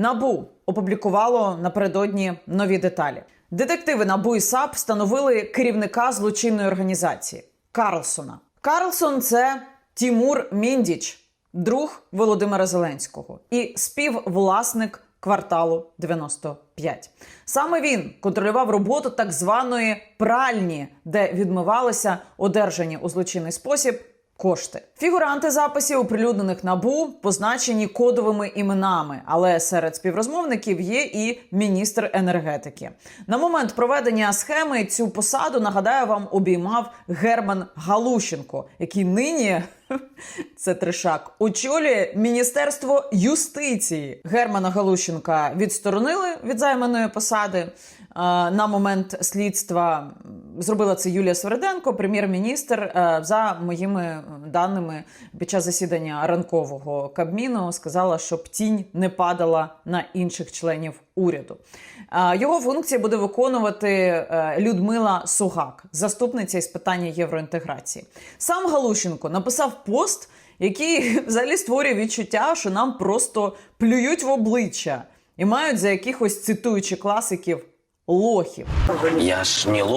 Набу опублікувало напередодні нові деталі. Детективи НАБУ і САП встановили керівника злочинної організації Карлсона. Карлсон це Тімур Міндіч, друг Володимира Зеленського і співвласник кварталу 95. Саме він контролював роботу так званої пральні, де відмивалися одержані у злочинний спосіб кошти. Фігуранти записів, оприлюднених набу, позначені кодовими іменами, але серед співрозмовників є і міністр енергетики. На момент проведення схеми цю посаду нагадаю вам обіймав Герман Галущенко, який нині це тришак очолює Міністерство юстиції. Германа Галущенка відсторонили від займаної посади. Е, На момент слідства зробила це Юлія Сверденко, прем'єр-міністр. Е, За моїми даними під час засідання ранкового кабміну сказала, щоб тінь не падала на інших членів уряду. Е, Його функції буде виконувати е, Людмила Сугак, заступниця із питання євроінтеграції. Сам Галущенко написав пост, який взагалі створює відчуття, що нам просто плюють в обличчя і мають за якихось цитуючи класиків лохів. Я ж не лох.